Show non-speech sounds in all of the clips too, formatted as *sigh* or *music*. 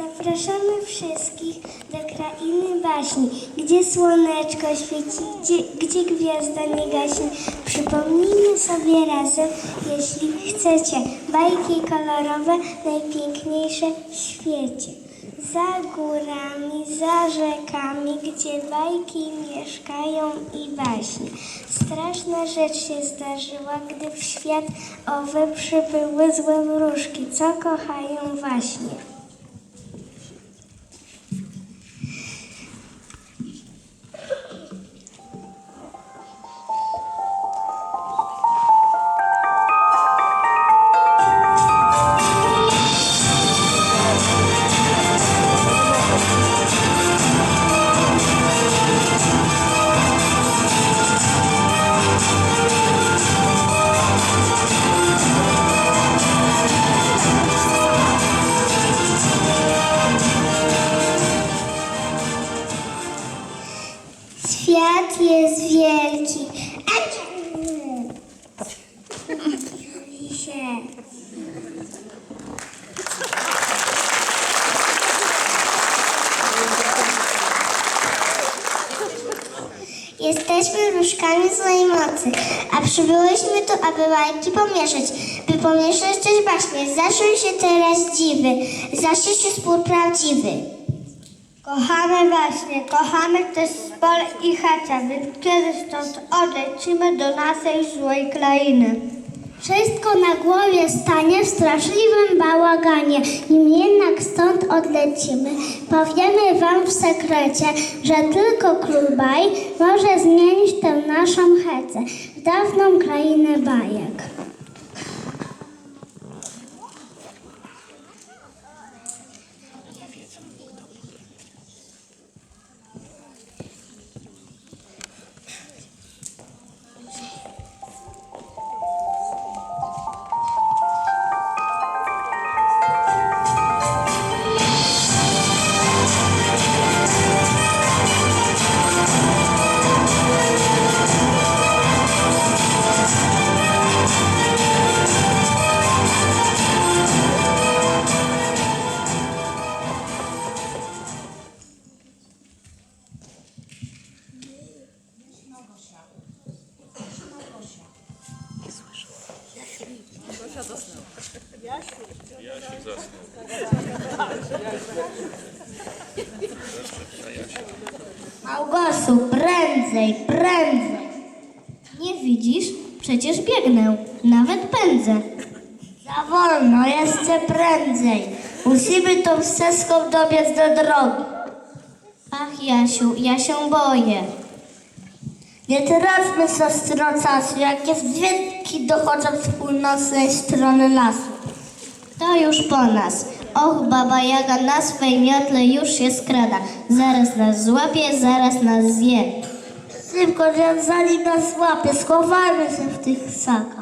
Zapraszamy wszystkich do krainy baśni, gdzie słoneczko świeci, gdzie, gdzie gwiazda nie gaśnie. Przypomnijmy sobie razem, jeśli chcecie, bajki kolorowe, najpiękniejsze w świecie. Za górami, za rzekami, gdzie bajki mieszkają i baśnie. Straszna rzecz się zdarzyła, gdy w świat owy przybyły złe wróżki, co kochają właśnie. Mocy, a przybyłyśmy tu, aby bajki pomieszać, by pomieszać też baśnie. Zaczął się teraz dziwy, zacznie się spór prawdziwy. Kochamy właśnie, kochamy też pole i chacia, więc kiedy stąd odlecimy do naszej złej krainy. Wszystko na głowie stanie w straszliwym bałaganie. Nim jednak stąd odlecimy, powiemy wam w sekrecie, że tylko król baj może zmienić tę naszą hecę w dawną krainę bajek. Prędzej, prędzej. Nie widzisz? Przecież biegnę, nawet pędzę. Za wolno, jeszcze prędzej. Musimy tą ścieżką dobiec do drogi. Ach, Jasiu, ja się boję. Nie tracmy siostro czasu, jakie dźwięki dochodzą z północnej strony lasu. To już po nas. Och, baba Jaga na swej miotle już się skrada. Zaraz nas złapie, zaraz nas zje. Szybko, że zanim nas złapie, schowajmy się w tych sakach.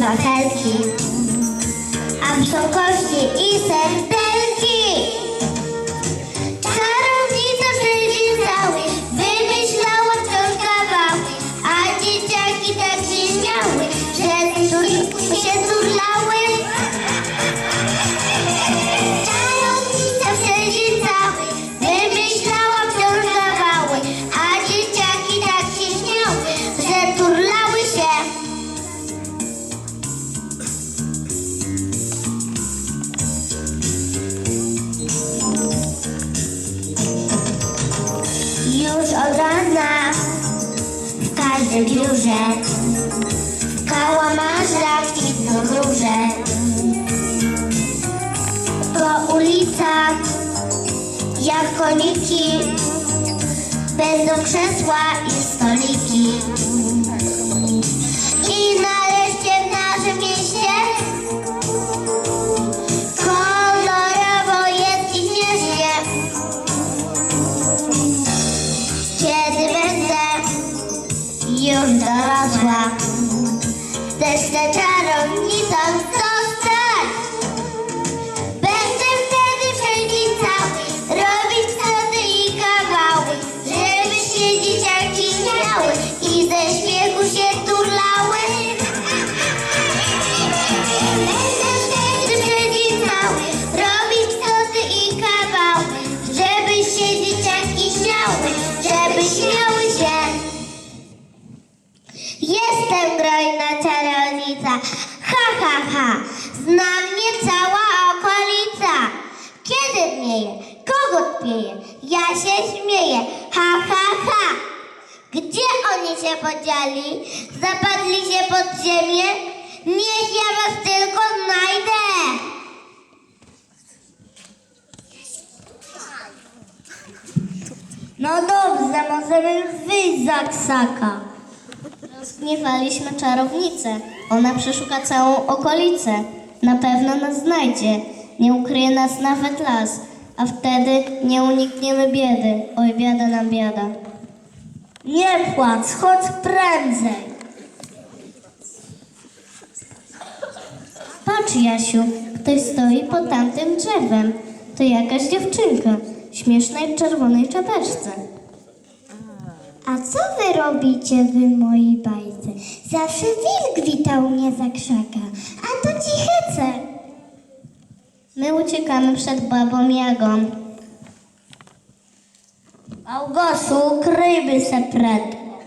Im wachelki, a i serdelki. Biurze W kałamarach kwitną róże Po ulicach jak koniki Będą krzesła i stoliki zapadli się pod ziemię, niech ja was tylko znajdę. No dobrze, możemy już wyjść za ksaka. Rozgniewaliśmy czarownicę. Ona przeszuka całą okolicę. Na pewno nas znajdzie. Nie ukryje nas nawet las. A wtedy nie unikniemy biedy. Oj, biada nam biada. Nie płacz, chodź prędzej. Patrz, Jasiu, ktoś stoi pod tamtym drzewem. To jakaś dziewczynka. Śmiesznej w czerwonej czapeczce. A co wy robicie w mojej bajce? Zawsze wilk witał mnie za krzaka, a to cichece. My uciekamy przed babą Jagą. Małgosiu, kryjmy się prędko.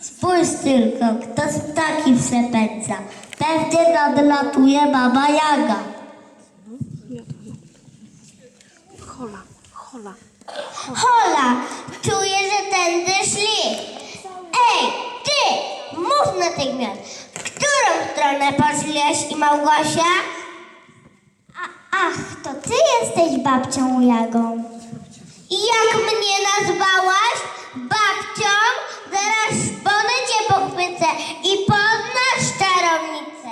Spójrz tylko, kto z ptaki przepędza. Pewnie nadlatuje baba Jaga. Hola, hola. Hola, czuję, że tędy szli. Ej, ty, mów natychmiast. W którą stronę poszliś i Małgosia? A, ach, to ty jesteś babcią Jagą. Mnie nazwałaś? Babcią? Zaraz szponę cię pochwycę i poznasz czarownicę.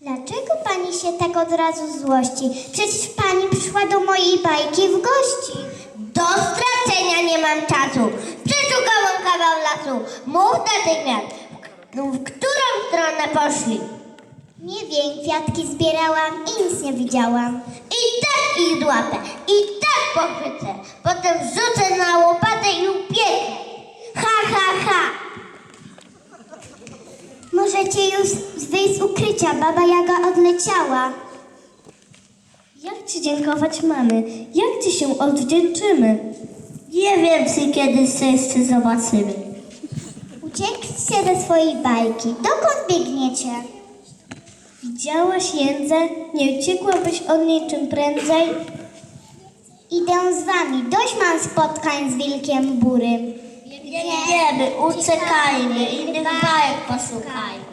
Dlaczego pani się tak od razu złości? Przecież pani przyszła do mojej bajki w gości. Do stracenia nie mam czasu. Przeszukałam kawał lasu. Mów natychmiast. W którą stronę poszli? Nie wiem, kwiatki zbierałam i nic nie widziałam. I tak ich złapę. I tak pochwycę. Potem wrzucę na łopatę i upiekę. Ha, ha, ha. Możecie już wyjść z ukrycia, baba Jaga odleciała. Jak ci dziękować mamy? Jak ci się odwdzięczymy? Nie wiem, czy kiedyś się jeszcze zobaczymy. Uciekliście ze swojej bajki. Dokąd biegniecie? Widziałaś jędzę? Nie uciekłabyś od niej czym prędzej? Idę z wami. Dość mam spotkań z wilkiem burym. Biegniemy, uciekajmy, innych bajek posłuchajmy.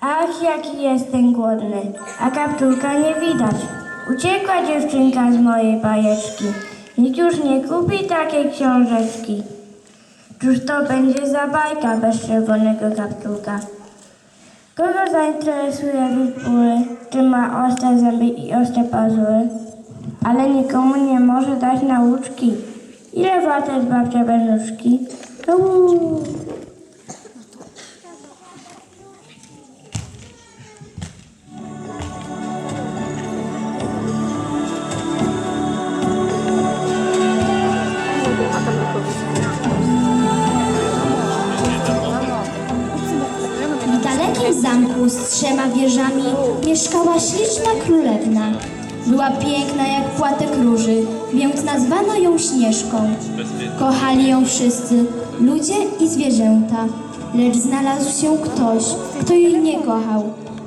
Ach, jaki jestem głodny, a kapturka nie widać. Uciekła dziewczynka z mojej bajeczki. Nikt już nie kupi takiej książeczki. Cóż to będzie za bajka bez czerwonego kapturka? Kogo zainteresuje wilkury, czy ma ostre zęby i ostre pazury? Ale nikomu nie może dać nauczki. Ile warta jest babcia bez nóżki? Uuu. Z trzema wieżami mieszkała śliczna królewna. Była piękna jak płatek róży, więc nazwano ją Śnieżką. Kochali ją wszyscy, ludzie i zwierzęta. Lecz znalazł się ktoś, kto jej nie kochał.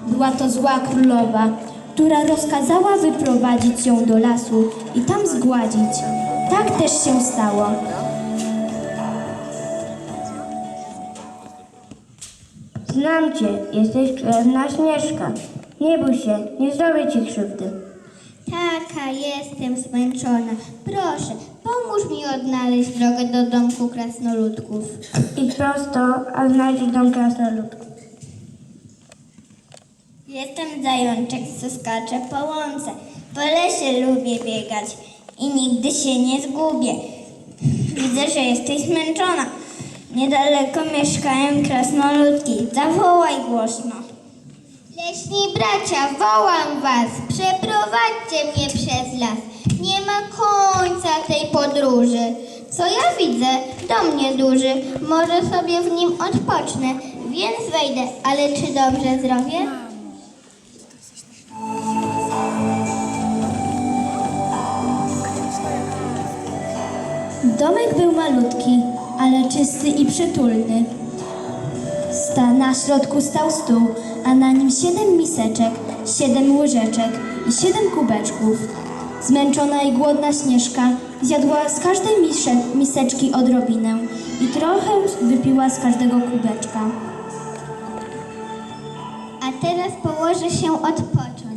Była to zła królowa. która rozkazała wyprowadzić ją do lasu i tam zgładzić. Tak też się stało. Znam cię, jesteś krewna Śnieżka. Nie bój się, nie zrobię ci krzywdy. Taka jestem zmęczona. Proszę, pomóż mi odnaleźć drogę do domku krasnoludków. Idź prosto, a znajdziesz dom krasnoludków. Jestem zajączek, co skacze po łące. Po lesie lubię biegać i nigdy się nie zgubię. Widzę, że jesteś zmęczona. Niedaleko mieszkają krasnoludki. Zawołaj głośno. Leśni bracia, wołam was. Przeprowadźcie mnie przez las. Nie ma końca tej podróży. Co ja widzę? Dom nieduży. Może sobie w nim odpocznę, więc wejdę. Ale czy dobrze zrobię? Domek był malutki, ale czysty i przytulny. Sta na środku stał stół, a na nim siedem miseczek, siedem łyżeczek i siedem kubeczków. Zmęczona i głodna Śnieżka zjadła z każdej miseczki odrobinę i trochę wypiła z każdego kubeczka. A teraz położę się odpocząć.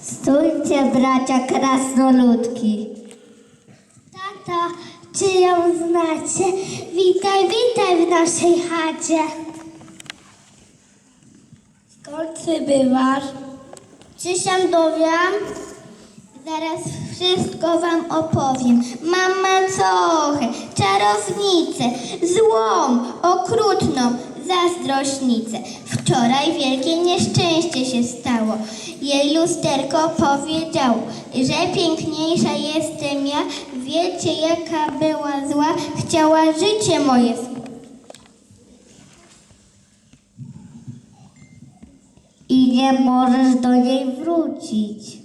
Stójcie, bracia krasnoludki. Tato, czy ją znacie? Witaj, witaj w naszej chacie. Skąd ty bywasz? Czy się dowiem? Zaraz wszystko wam opowiem. Mam macochę, czarownicę, złą, okrutną, zazdrośnicę. Wczoraj wielkie nieszczęście się stało. Jej lusterko powiedziało, że piękniejsza jestem ja. Wiecie, jaka była zła? Chciała życie moje i nie możesz do niej wrócić.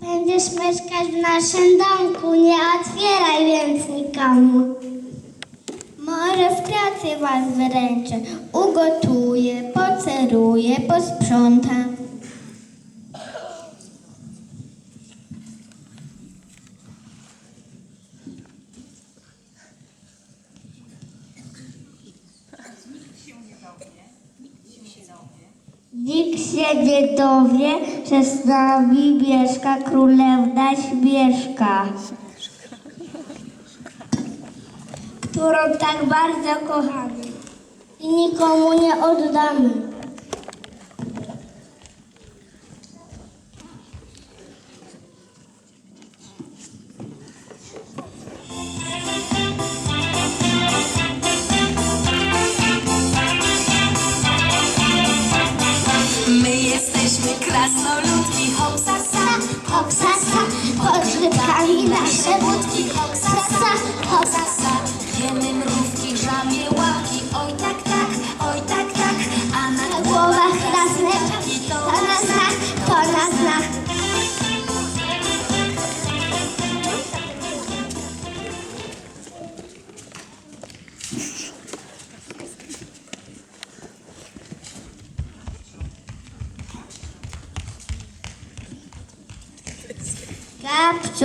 Będziesz mieszkać w naszym domku, nie otwieraj więc nikomu. Może w pracy was wyręczę, ugotuję, poceruję, posprzątam. Nikt się dowie, że z nami mieszka królewna Śmieszka, którą tak bardzo kochamy i nikomu nie oddamy. Hopsasa, pod rybkami nasze budki, hopsasa, hopsasa.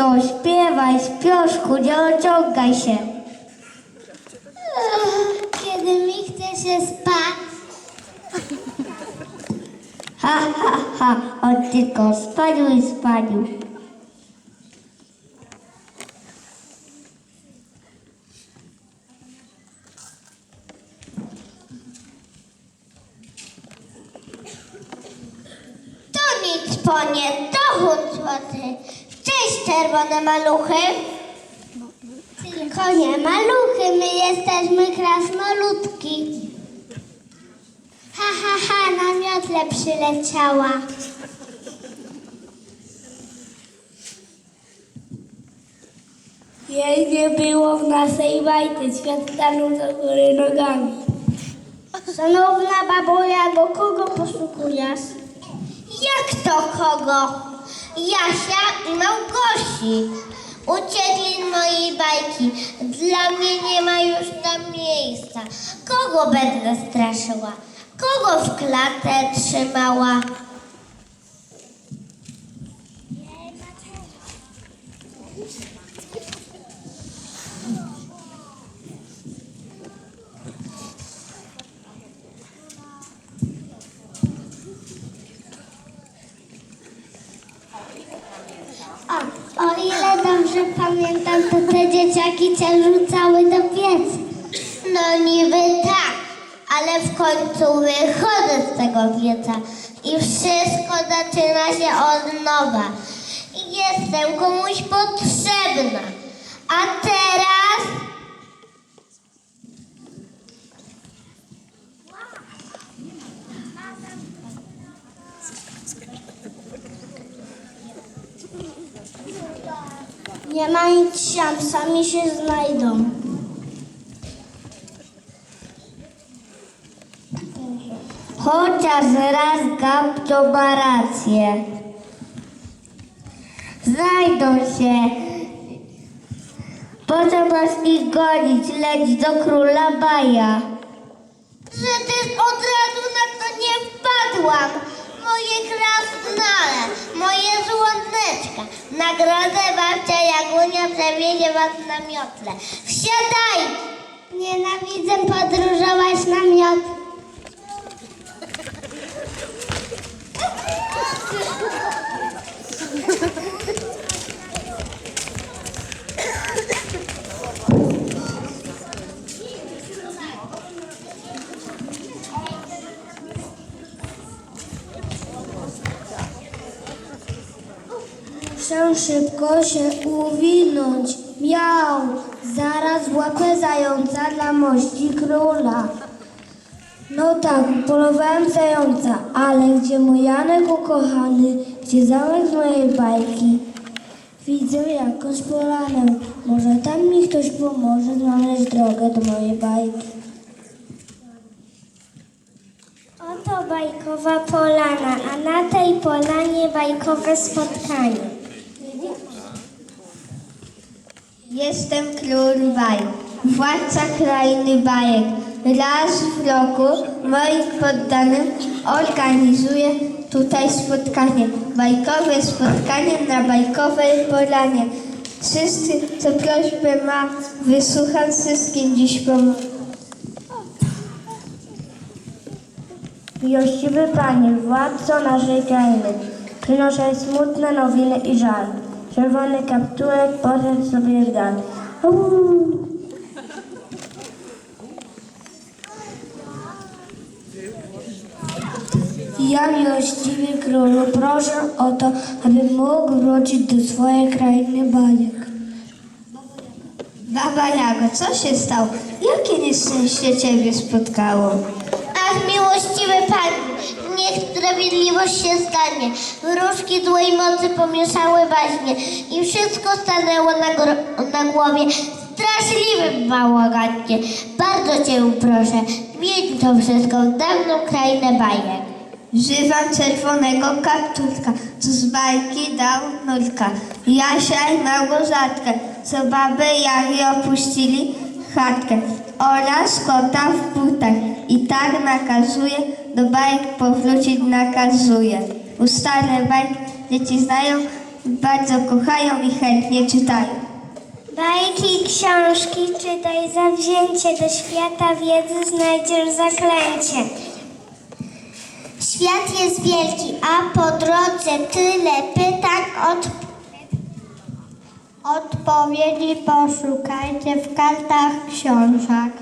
dziewczą, śpiewaj z pioszku, nie się. Kiedy mi chce się spać. Ha, ha, ha, on tylko spalił i spalił. To nic po nie czerwone maluchy. Tylko nie maluchy, my jesteśmy krasnoludki. Ha, ha, ha, na miotle przyleciała. Jej nie było w naszej bajce, świat stanął do góry nogami. Szanowna babuja, do kogo poszukujesz? Jak to kogo? Jasia i Małgosi. Uciekli z mojej bajki. Dla mnie nie ma już tam miejsca. Kogo będę straszyła? Kogo w klatę trzymała? O, o ile dobrze pamiętam, to te dzieciaki cię rzucały do pieca. No niby tak, ale w końcu wychodzę z tego pieca i wszystko zaczyna się od nowa. Jestem komuś potrzebna. A teraz... Nie ma nic siam, sami się znajdą. Chociaż raz Gab to ma rację. Znajdą się. Po co masz ich gonić? Leć do króla Baja. Ty od razu na to nie wpadłam. Moje krasnale, moje żołądeczka. Nagrodę babcia Jagunia przewiezie was na miotle. Wsiadaj! Nienawidzę podróżować na miotle. *laughs* Muszę szybko się uwinąć. Miał, zaraz łapę zająca dla mości króla. No tak, polowałem zająca, ale gdzie mój Janek ukochany, gdzie zamek z mojej bajki? Widzę jakąś polanę, może tam mi ktoś pomoże znaleźć drogę do mojej bajki. Oto bajkowa polana, a na tej polanie bajkowe spotkanie. Jestem król bajek, władca krainy bajek. Raz w roku moim poddanym organizuję tutaj spotkanie. Bajkowe spotkanie na bajkowej polanie. Wszyscy, co prośbę ma, wysłucham wszystkim dziś pomogę. Miłościwy Panie, władco naszej krainy, przynoszę smutne nowiny i żal. Czerwony kapturek poszedł sobie w dal. Uuu. Ja, miłościwy królu, proszę o to, abym mógł wrócić do swojej krainy bajek. Baba Jago, co się stało? Jakie nieszczęście Ciebie spotkało? Ach, miłościwy Panie, niech sprawiedliwość się stanie. Wróżki złej mocy pomieszały baśnie i wszystko stanęło na, na głowie. Straszliwym bałaganie. Bardzo Cię proszę, zmień to wszystko w dawną krainę bajek. Wzywam czerwonego kapturka, co z bajki dał nurka. Jasia i Małgorzatkę, co baby Jari opuścili chatkę. Oraz kota w butach i tak nakazuje, do bajek powrócić nakazuje. Ustale bajki dzieci znają, bardzo kochają i chętnie czytają. Bajki i książki czytaj zawzięcie, do świata wiedzy znajdziesz zaklęcie. Świat jest wielki, a po drodze tyle pytań od... Odpowiedzi poszukajcie w kartach książek.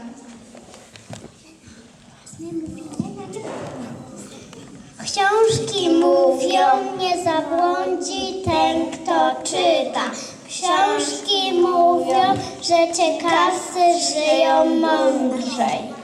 Książki mówią. nie zabłądzi ten, kto czyta. Książki mówią, że ciekawcy żyją mądrzej.